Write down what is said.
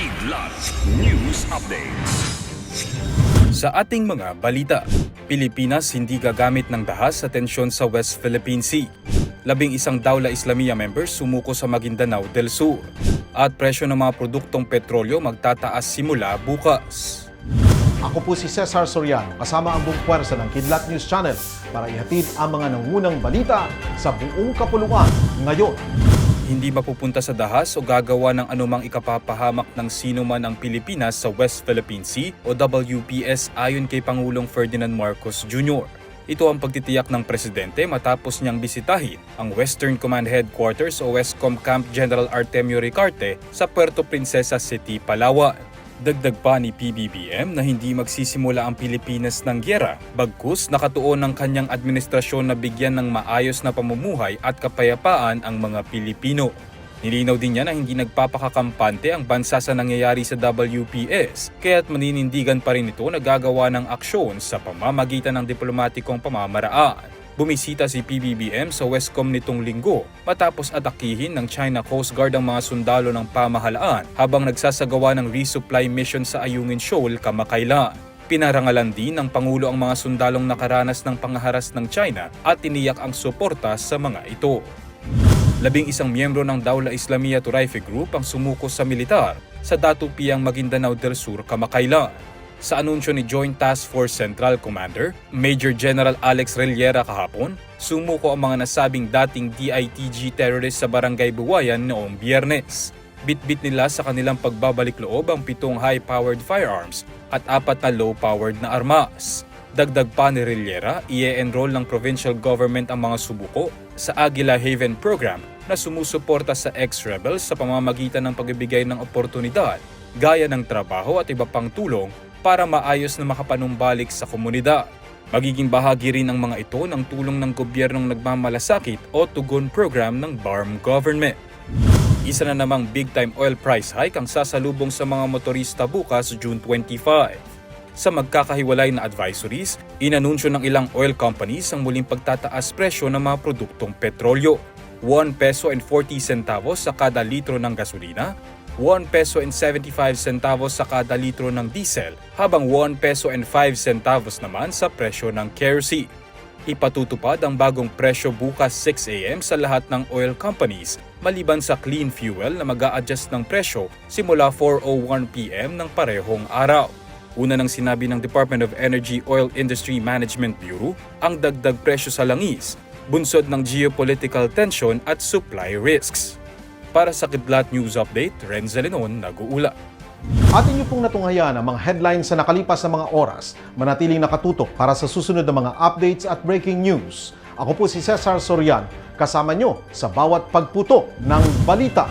Kidlat News Updates. Sa ating mga balita, Pilipinas hindi gagamit ng dahas sa tensyon sa West Philippine Sea. Labing isang Dawla Islamia members sumuko sa Maguindanao del Sur. At presyo ng mga produktong petrolyo magtataas simula bukas. Ako po si Cesar Soriano, kasama ang buong puwersa ng Kidlat News Channel para ihatid ang mga nangunang balita sa buong kapuluan ngayon. Hindi mapupunta sa dahas o gagawa ng anumang ikapapahamak ng sino man ang Pilipinas sa West Philippine Sea o WPS ayon kay Pangulong Ferdinand Marcos Jr. Ito ang pagtitiyak ng presidente matapos niyang bisitahin ang Western Command Headquarters o Westcom Camp General Artemio Ricarte sa Puerto Princesa City, Palawan. Dagdag pa ni PBBM na hindi magsisimula ang Pilipinas ng gyera, bagkus nakatuon ng kanyang administrasyon na bigyan ng maayos na pamumuhay at kapayapaan ang mga Pilipino. Nilinaw din niya na hindi nagpapakakampante ang bansa sa nangyayari sa WPS, kaya't maninindigan pa rin ito na gagawa ng aksyon sa pamamagitan ng diplomatikong pamamaraan. Bumisita si PBBM sa Westcom nitong linggo matapos atakihin ng China Coast Guard ang mga sundalo ng pamahalaan habang nagsasagawa ng resupply mission sa Ayungin Shoal kamakailan. Pinarangalan din ng Pangulo ang mga sundalong nakaranas ng pangaharas ng China at tiniyak ang suporta sa mga ito. Labing isang miyembro ng Dawla Islamia Turaife Group ang sumuko sa militar sa Datupiang Maguindanao del Sur kamakailan. Sa anunsyo ni Joint Task Force Central Commander, Major General Alex Reliera kahapon, sumuko ang mga nasabing dating DITG terrorist sa Barangay Buwayan noong biyernes. Bitbit nila sa kanilang pagbabalik loob ang pitong high-powered firearms at apat na low-powered na armas. Dagdag pa ni Reliera, i-enroll ng provincial government ang mga subuko sa Aguila Haven program na sumusuporta sa ex-rebels sa pamamagitan ng pagbibigay ng oportunidad, gaya ng trabaho at iba pang tulong para maayos na makapanumbalik sa komunidad. Magiging bahagi rin ang mga ito ng tulong ng gobyernong nagmamalasakit o tugon program ng BARM government. Isa na namang big-time oil price hike ang sasalubong sa mga motorista bukas June 25. Sa magkakahiwalay na advisories, inanunsyo ng ilang oil companies ang muling pagtataas presyo ng mga produktong petrolyo. 1 peso and 40 centavos sa kada litro ng gasolina, 1 peso and 75 centavos sa kada litro ng diesel, habang 1 peso and 5 centavos naman sa presyo ng kerosene. Ipatutupad ang bagong presyo bukas 6 a.m. sa lahat ng oil companies maliban sa clean fuel na mag adjust ng presyo simula 4.01 p.m. ng parehong araw. Una nang sinabi ng Department of Energy Oil Industry Management Bureau ang dagdag presyo sa langis, bunsod ng geopolitical tension at supply risks. Para sa Kidlat News Update, Renzo Lenon nag-uula. Atin niyo pong natunghayan ang mga headlines sa nakalipas na mga oras. Manatiling nakatutok para sa susunod na mga updates at breaking news. Ako po si Cesar Sorian, kasama nyo sa bawat pagputo ng balita.